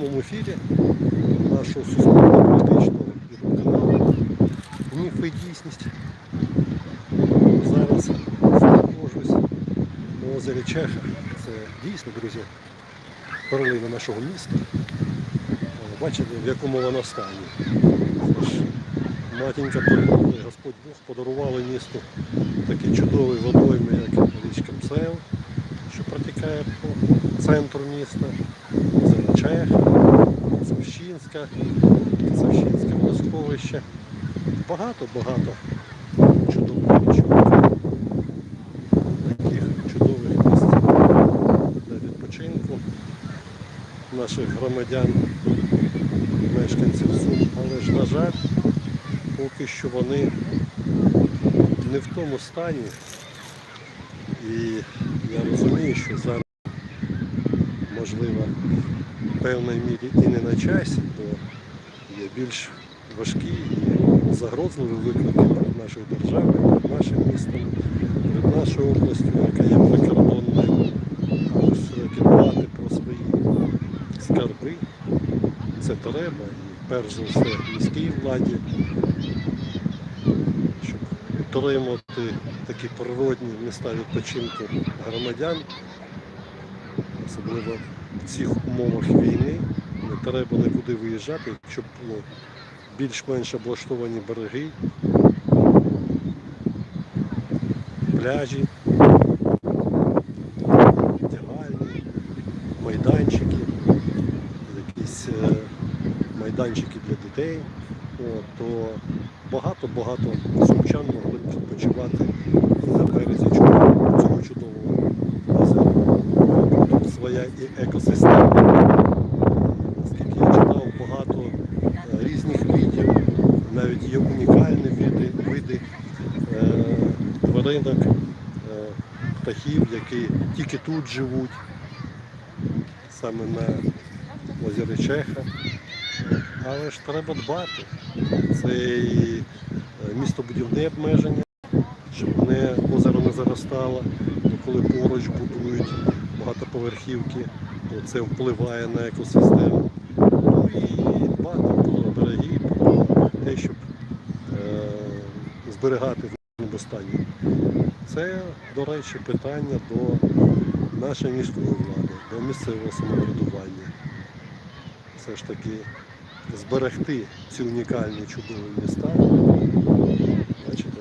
прямому ефірі нашого суспільного політичного каналу Міфи і дійсність. Зараз знаходжусь на озері Чеха. Це дійсно, друзі, перлина нашого міста. Бачите, в якому воно стані. Матінка природи, Господь Бог подарували місту такі чудові водойми, як річка Псел, що протікає по центру міста, озеро Чех, Савщинська, Савщинське водосховище. Багато-багато чудових річок, таких чудових місць для відпочинку наших громадян, мешканців Сум. Але ж, на жаль, поки що вони не в тому стані. І я розумію, що зараз, можливо, в певній мірі і не на часі, бо є більш важкі і загрозливі виклики перед нашою державою, перед нашим містом, перед нашою областю, яка є прикордонною, але дбати про свої скарби. Це треба, і перш за все міській владі, підтримувати такі природні міста відпочинку громадян, особливо в цих умовах війни. Не треба нікуди виїжджати, щоб було більш-менш облаштовані береги, пляжі, вдягальні, майданчики, якісь е, майданчики для дітей, то багато-багато сумчан могли б відпочивати на березі цього чудового озера. Тут своя і екосистема. Наскільки я читав, багато е, різних видів, навіть є унікальні види, види е, тваринок, е, птахів, які тільки тут живуть, саме на озері Чеха. Але ж треба дбати. Це і е, містобудівне обмеження, щоб не озеро не заростало, бо коли поруч будують багатоповерхівки, то це впливає на екосистему. Ну і дбати про береги, про те, щоб е, зберігати в гарному. Це, до речі, питання до нашої міської влади, до місцевого самоврядування. Все ж таки зберегти ці унікальні чудові міста. Бачите?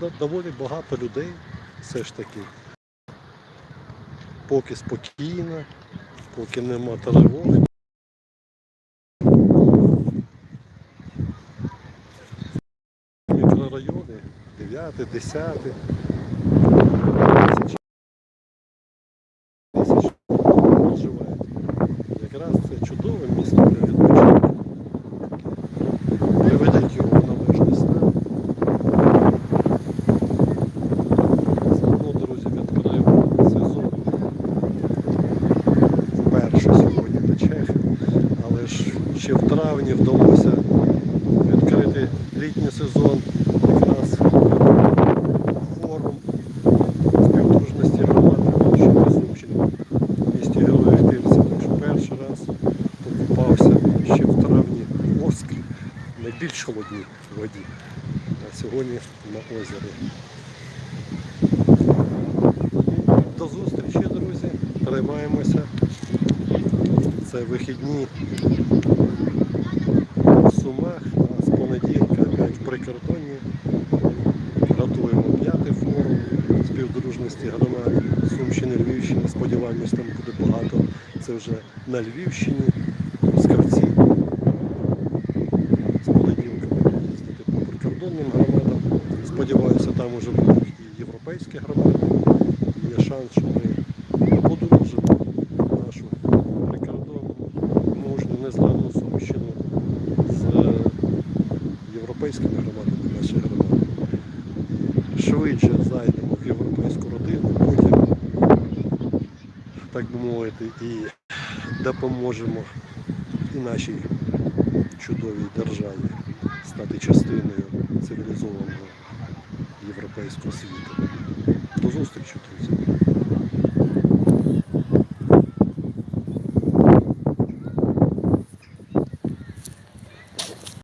Ну, доволі багато людей все ж таки. Поки спокійно, поки нема тривог. Мікрорайони 9, 10. 10 чудове місто для відпочинку. Приведіть його в належний стан. Заодно, друзі, відкрив сезон. Вперше сьогодні на Чехи. Але ж ще в травні вдалося відкрити літній сезон. Якраз форум співдружності громади Сумщини Сумщини в місті Героїв Тирці. Так що перший раз покупався ще в травні в Орск більш холодній воді. А сьогодні на озері. До зустрічі, друзі. Тримаємося. Це вихідні в Сумах, а з понеділка опять в прикордонні. Готуємо п'ятий форум співдружності громад Сумщини, Львівщини. Сподіваємось, там буде багато. Це вже на Львівщині, в Скавці. З понеділка будемо їздити по прикордонним громадам. Вже будуть і європейські громади. Є шанс, що ми подружимо нашу прикордонну, мужню, незламну Сумщину з е, європейськими громадами нашої громади. Швидше зайдемо в європейську родину, потім, так би мовити, і допоможемо і нашій чудовій державі стати частиною цивілізованого європейського світу. До зустрічі!